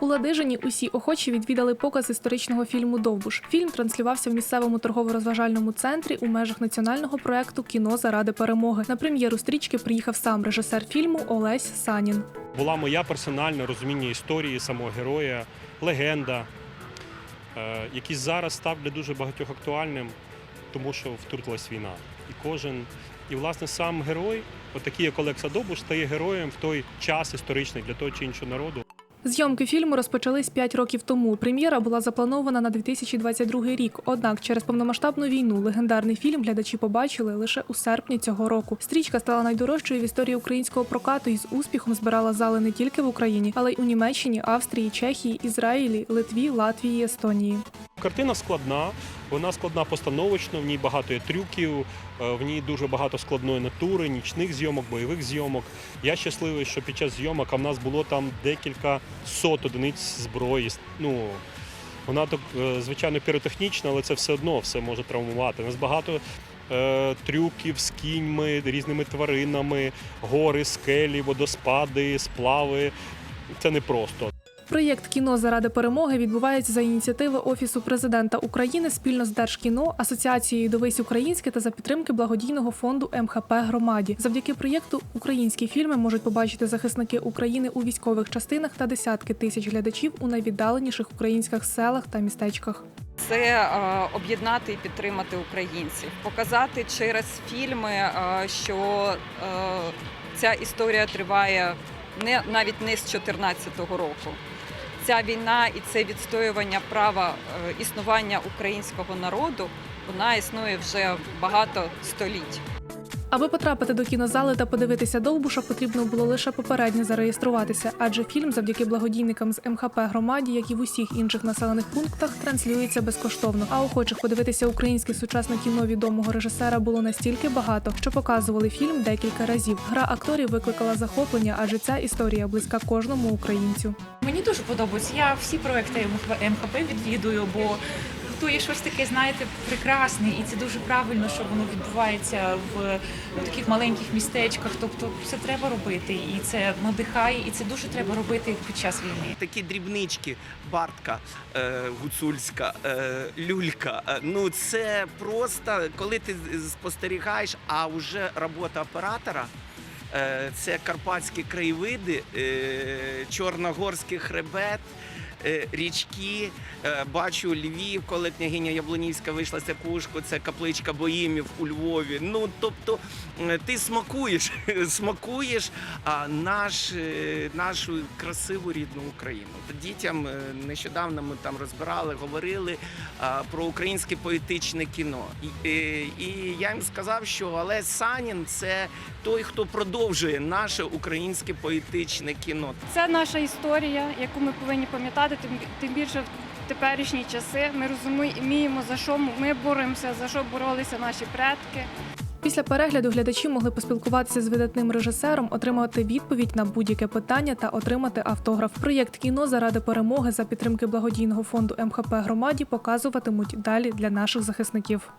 У Ладижині усі охочі відвідали показ історичного фільму Довбуш. Фільм транслювався в місцевому торгово-розважальному центрі у межах національного проекту Кіно заради перемоги. На прем'єру стрічки приїхав сам режисер фільму Олесь Санін. була моя персональне розуміння історії самого героя, легенда, е, який зараз став для дуже багатьох актуальним, тому що втрутилась війна. І кожен, і власне сам герой, отакий як Олекса Добуш, стає героєм в той час історичний для того чи іншого народу. Зйомки фільму розпочались 5 років тому. Прем'єра була запланована на 2022 рік. Однак через повномасштабну війну легендарний фільм глядачі побачили лише у серпні цього року. Стрічка стала найдорожчою в історії українського прокату і з успіхом збирала зали не тільки в Україні, але й у Німеччині, Австрії, Чехії, Ізраїлі, Литві, Латвії, Естонії. Картина складна, вона складна постановочно, в ній багато є трюків, е, в ній дуже багато складної натури, нічних зйомок, бойових зйомок. Я щасливий, що під час зйомок а в нас було там декілька сот одиниць зброї. Ну, вона так, е, звичайно, піротехнічна, але це все одно все може травмувати. У нас багато е, трюків з кіньми, різними тваринами, гори, скелі, водоспади, сплави. Це непросто. Проєкт Кіно заради перемоги відбувається за ініціативи Офісу президента України спільно з Держкіно, Асоціацією Дивись Українське та за підтримки благодійного фонду МХП Громаді. Завдяки проєкту українські фільми можуть побачити захисники України у військових частинах та десятки тисяч глядачів у найвіддаленіших українських селах та містечках. це е, об'єднати і підтримати українців, показати через фільми, е, що е, ця історія триває не навіть не з 2014 року. Ця війна і це відстоювання права е, існування українського народу вона існує вже багато століть. Аби потрапити до кінозали та подивитися довбуша, потрібно було лише попередньо зареєструватися, адже фільм завдяки благодійникам з МХП громаді, як і в усіх інших населених пунктах, транслюється безкоштовно. А охочих подивитися українське сучасне кіно відомого режисера було настільки багато, що показували фільм декілька разів. Гра акторів викликала захоплення, адже ця історія близька кожному українцю. Мені дуже подобається. Я всі проекти МХП відвідую, бо готує щось таке, знаєте, прекрасне, і це дуже правильно, що воно відбувається в таких маленьких містечках. Тобто, це треба робити, і це надихає, і це дуже треба робити під час війни. Такі дрібнички, Бартка, е, Гуцульська, е, Люлька. Е, ну це просто коли ти спостерігаєш, а вже робота оператора. Це карпатські краєвиди, чорногорський хребет, річки. Е, Бачу Львів, коли княгиня Яблонівська вийшла з Якушку, це капличка Боїмів у Львові. Ну тобто е, ти смакуєш, смакуєш наш, е, нашу красиву рідну Україну. Дітям е, нещодавно ми там розбирали, говорили про українське поетичне кіно. І, е, і я їм сказав, що Олесь Санін це той, хто продовжує наше українське поетичне кіно. Це наша історія, яку ми повинні пам'ятати, тим, тим більше в теперішні часи. Ми розуміємо, за що ми боремося, за що боролися наші предки. Після перегляду глядачі могли поспілкуватися з видатним режисером, отримати відповідь на будь-яке питання та отримати автограф. Проєкт кіно заради перемоги за підтримки благодійного фонду МХП громаді показуватимуть далі для наших захисників.